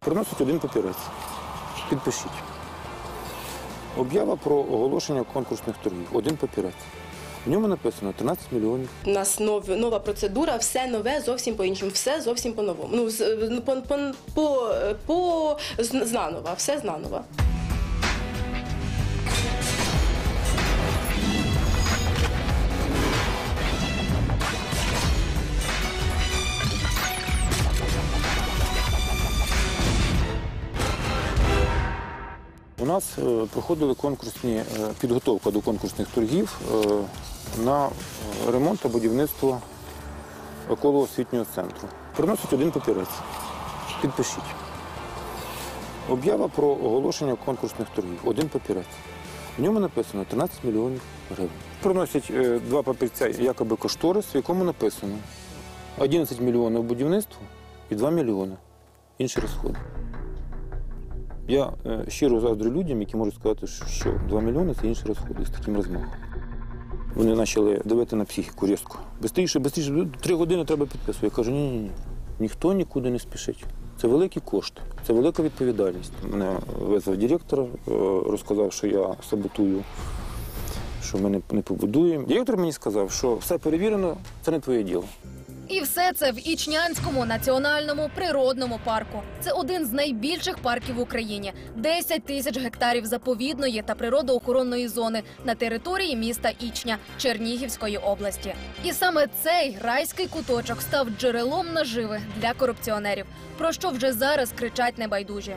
Приносить один папірець. Підпишіть. Об'ява про оголошення конкурсних торгів. Один папірець. В ньому написано 13 мільйонів. У нас нов, нова процедура, все нове, зовсім по-іншому, все зовсім по-новому. Ну, з- ну, по, по, по, по знанова, все знанова. У нас е, проходили конкурсні е, підготовка до конкурсних торгів е, на ремонт та будівництво околоосвітнього центру. Приносить один папірець. Підпишіть. Об'ява про оголошення конкурсних торгів. Один папірець. В ньому написано 13 мільйонів гривень. Приносять два папірця, якоби кошторис, в якому написано 11 мільйонів будівництво і 2 мільйони інші розходи. Я е, щиро заздрю людям, які можуть сказати, що 2 мільйони це інші розходи з таким розмахом. Вони почали давити на психіку різко. Бистріше, бистріше, три години треба підписувати. Я кажу, ні, ні, ні. Ніхто нікуди не спішить. Це великі кошти, це велика відповідальність. Мене визвав директор, е, розказав, що я саботую, що ми не побудуємо. Директор мені сказав, що все перевірено, це не твоє діло. І все це в Ічнянському національному природному парку. Це один з найбільших парків в Україні. 10 тисяч гектарів заповідної та природоохоронної зони на території міста Ічня Чернігівської області. І саме цей райський куточок став джерелом наживи для корупціонерів, про що вже зараз кричать небайдужі.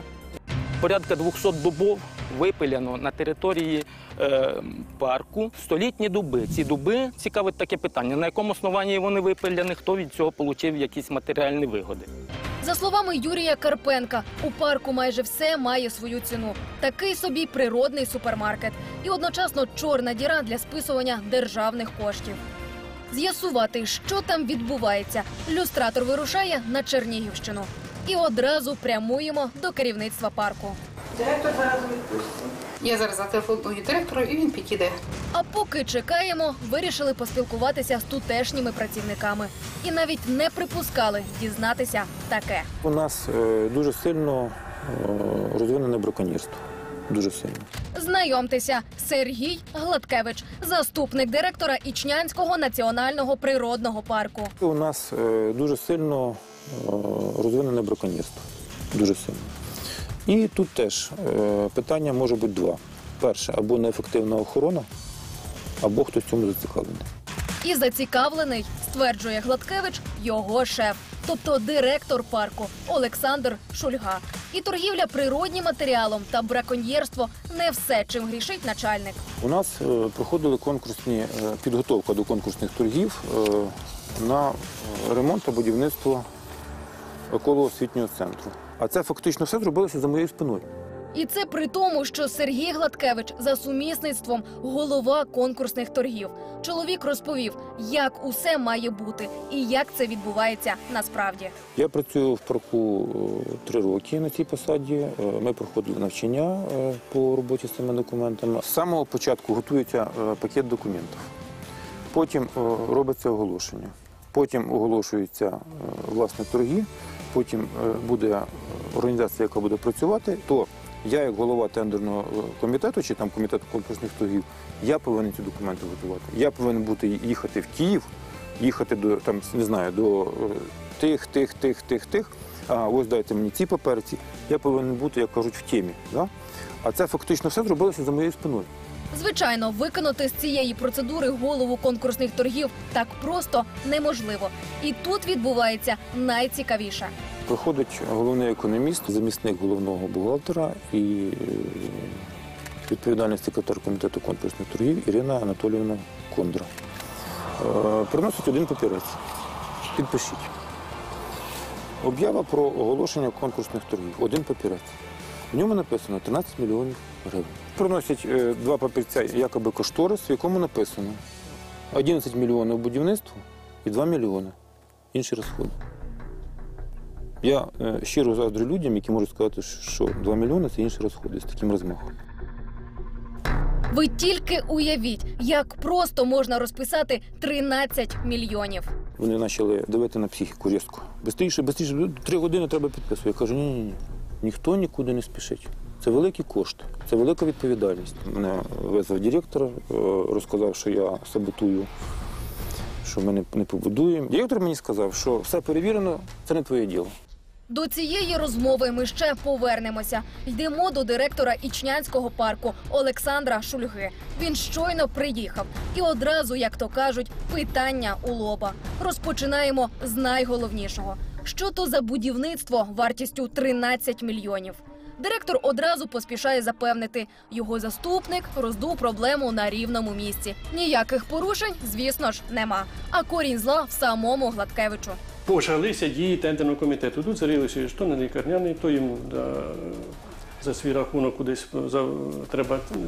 порядка 200 дубов випиляно на території е, парку столітні дуби. Ці дуби цікавить таке питання: на якому основанні вони випиляні, хто від цього отримав якісь матеріальні вигоди. За словами Юрія Карпенка, у парку майже все має свою ціну. Такий собі природний супермаркет і одночасно чорна діра для списування державних коштів. З'ясувати, що там відбувається, люстратор вирушає на Чернігівщину. І одразу прямуємо до керівництва парку. Я зараз зателефоную директору і він підійде. А поки чекаємо, вирішили поспілкуватися з тутешніми працівниками і навіть не припускали дізнатися таке. У нас е, дуже сильно е, розвинене браконьєрство. Дуже сильно. Знайомтеся, Сергій Гладкевич, заступник директора Ічнянського національного природного парку. У нас е, дуже сильно е, розвинене браконьєрство. Дуже сильно. І тут теж е, питання може бути два. Перше, або неефективна охорона, або хтось в цьому зацікавлений. І зацікавлений, стверджує Гладкевич, його шеф, тобто директор парку Олександр Шульга. І торгівля природнім матеріалом та браконьєрство не все, чим грішить начальник. У нас е, проходили конкурсні е, підготовка до конкурсних торгів на ремонт та будівництво околоосвітнього центру. А це фактично все зробилося за моєю спиною. І це при тому, що Сергій Гладкевич за сумісництвом голова конкурсних торгів. Чоловік розповів, як усе має бути і як це відбувається насправді. Я працюю в парку е, три роки на цій посаді. Е, Ми проходили навчання е, по роботі з цими документами. З самого початку готується пакет документів. Потім робиться оголошення. Потім оголошуються власне торги. Потім е, буде організація, яка буде працювати. То я, як голова тендерного е, комітету чи там комітету конкурсних торгів, я повинен ці документи готувати. Я повинен бути їхати в Київ, їхати до там, не знаю, до е, тих, тих, тих, тих, тих. А ось дайте мені ці паперці. Я повинен бути, як кажуть, в темі. Да? А це фактично все зробилося за моєю спиною. Звичайно, виконати з цієї процедури голову конкурсних торгів так просто неможливо. І тут відбувається найцікавіше. Приходить головний економіст, замісник головного бухгалтера і е, відповідальний секретар комітету конкурсних торгів Ірина Анатоліївна Кондра. Е, Приносить один папірець. Підпишіть. Об'ява про оголошення конкурсних торгів. Один папірець. В ньому написано 13 мільйонів гривень. Приносять е, два папірця, якоби кошторис, в якому написано 11 мільйонів будівництво і 2 мільйони інші розходи. Я е, щиро заздрю людям, які можуть сказати, що 2 мільйони це інші розходи з таким розмахом. Ви тільки уявіть, як просто можна розписати 13 мільйонів. Вони почали давити на психіку різко. Бистріше, бистріше, три години треба підписувати. Я кажу, ні, ні, ні. ніхто нікуди не спішить. Це великі кошти, це велика відповідальність. Мене визвав директор, е, розказав, що я саботую, що ми не, побудуємо. Директор мені сказав, що все перевірено, це не твоє діло. До цієї розмови ми ще повернемося. Йдемо до директора Ічнянського парку Олександра Шульги. Він щойно приїхав. І одразу, як то кажуть, питання у лоба. Розпочинаємо з найголовнішого: що то за будівництво вартістю 13 мільйонів. Директор одразу поспішає запевнити, його заступник роздув проблему на рівному місці. Ніяких порушень, звісно ж, нема. А корінь зла в самому Гладкевичу. Почалися дії тендерного комітету. Тут зарилися, що не лікарняний, то да, за свій рахунок кудись за, треба е,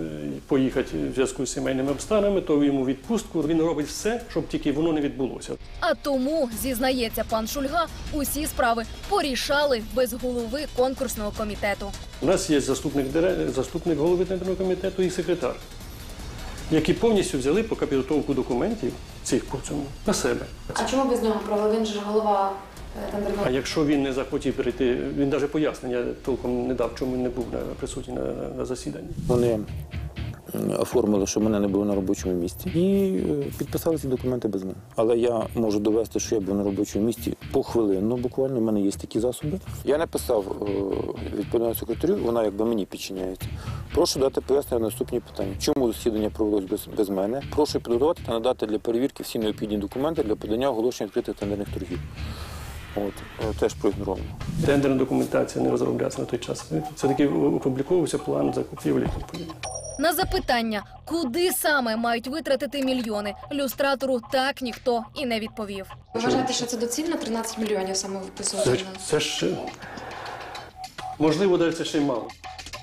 поїхати в зв'язку з сімейними обставинами, то йому відпустку. Він робить все, щоб тільки воно не відбулося. А тому, зізнається пан Шульга, усі справи порішали без голови конкурсного комітету. У нас є заступник, заступник голови тендерного комітету і секретар, які повністю взяли поки підготовку документів цих по цьому на себе. А чому без нього провели? Він же голова. А якщо він не захотів прийти, він навіть пояснення толком не дав, чому він не був присутній на, на засіданні. Вони оформили, що мене не було на робочому місці, і е, підписали ці документи без мене. Але я можу довести, що я був на робочому місці похвилинно, буквально. У мене є такі засоби. Я написав е, відповідному секретарю, вона якби мені підчиняється. Прошу дати пояснення на наступні питання. Чому засідання провелось без, без мене? Прошу підготувати та надати для перевірки всі необхідні документи для подання оголошення відкритих тендерних торгів. От е, теж проігноровано. Тендерна документація не розроблялася на той час. Це таки опубліковувався план закупівлі. На запитання, куди саме мають витратити мільйони, люстратору так ніхто і не відповів. Ви вважаєте, що це доцільно 13 мільйонів саме виписувати? Це, це ж можливо, навіть це ще й мало.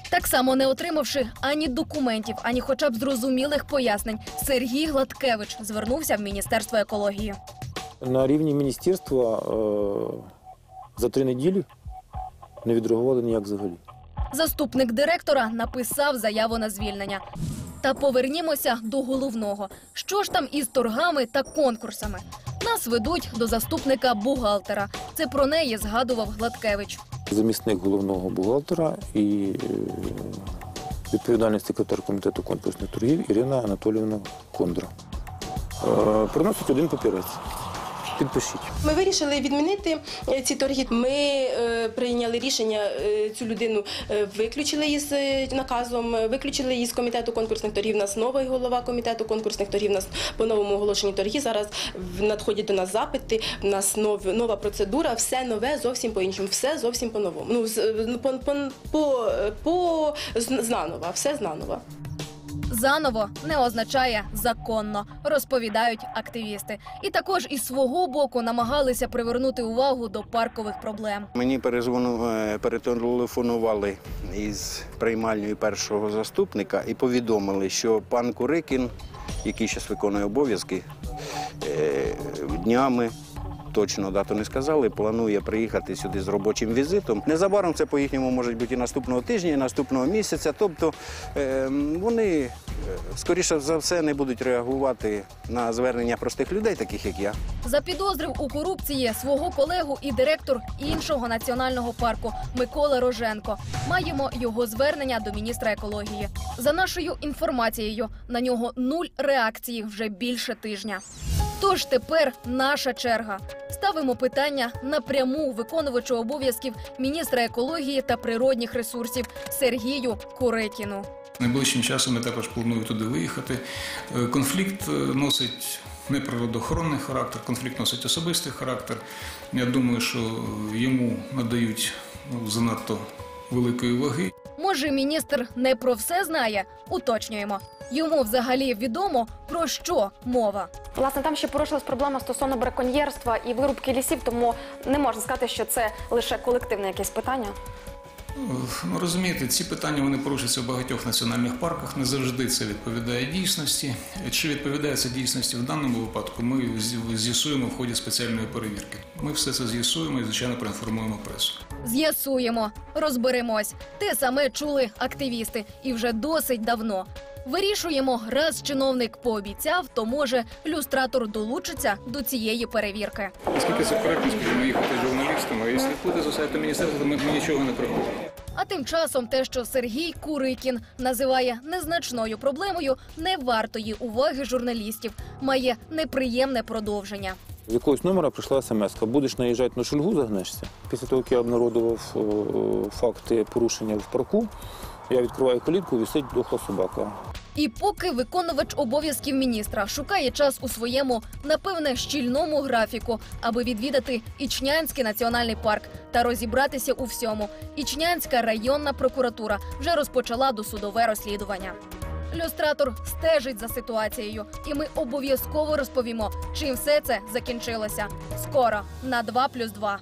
Так само не отримавши ані документів, ані хоча б зрозумілих пояснень, Сергій Гладкевич звернувся в міністерство екології. На рівні міністерства е, за три неділі не відреагували ніяк взагалі. Заступник директора написав заяву на звільнення. Та повернімося до головного. Що ж там із торгами та конкурсами? Нас ведуть до заступника бухгалтера. Це про неї згадував Гладкевич. Замісник головного бухгалтера і е, відповідальний секретар комітету конкурсних торгів Ірина Анатоліївна Кондра. Е, Приносить один папірець. Підпишіть. Ми вирішили відмінити е, ці торги. Ми е, прийняли рішення е, цю людину виключили із е, наказом, виключили із комітету конкурсних торгів. У нас новий голова комітету конкурсних торгів. У нас по новому оголошенні торги. Зараз надходять до нас запити. У нас нов, нова процедура, все нове, зовсім по іншому, все зовсім по новому. Ну з- ну, по, по, по, з- знанова, все знанова. Заново не означає законно, розповідають активісти. І також із свого боку намагалися привернути увагу до паркових проблем. Мені е, перетелефонували із приймальньої першого заступника і повідомили, що пан Курикін, який зараз виконує обов'язки, е, днями. Точно дату не сказали, планує приїхати сюди з робочим візитом. Незабаром це по їхньому може бути і наступного тижня, і наступного місяця. Тобто е, вони скоріше за все не будуть реагувати на звернення простих людей, таких як я. Запідозрив у корупції свого колегу і директор іншого національного парку Микола Роженко. Маємо його звернення до міністра екології. За нашою інформацією, на нього нуль реакції вже більше тижня. Тож тепер наша черга. Ставимо питання напряму виконувачу обов'язків міністра екології та природних ресурсів Сергію Курикіну. Найближчим часом я також планую туди виїхати. Е, Конфлікт е, носить не природоохоронний характер, конфлікт носить особистий характер. Я думаю, що йому надають занадто великої ваги. Може, міністр не про все знає? Уточнюємо. Йому взагалі відомо про що мова. Власне, там ще порушилась проблема стосовно браконьєрства і вирубки лісів, тому не можна сказати, що це лише колективне якесь питання. Ну, розумієте, ці питання вони порушуються в багатьох національних парках. Не завжди це відповідає дійсності. Чи відповідає це дійсності в даному випадку? Ми з'ясуємо в ході спеціальної перевірки. Ми все це з'ясуємо і звичайно проінформуємо пресу. З'ясуємо, розберемось. Те саме чули активісти, і вже досить давно. Вирішуємо, раз чиновник пообіцяв, то може люстратор долучиться до цієї перевірки. Оскільки це коректно, скажімо, їхати журналістами, а якщо буде за сайтом міністерства, то ми, нічого не приховуємо. А тим часом те, що Сергій Курикін називає незначною проблемою, не вартої уваги журналістів, має неприємне продовження. З якогось номера прийшла смс будеш наїжджати на шульгу, загнешся. Після того, як я обнародував е, факти порушення в парку, я відкриваю калітку, висить дохла собака. І поки виконувач обов'язків міністра шукає час у своєму, напевне, щільному графіку, аби відвідати Ічнянський національний парк та розібратися у всьому. Ічнянська районна прокуратура вже розпочала досудове розслідування. Люстратор стежить за ситуацією, і ми обов'язково розповімо, чим все це закінчилося. Скоро на 2+,2.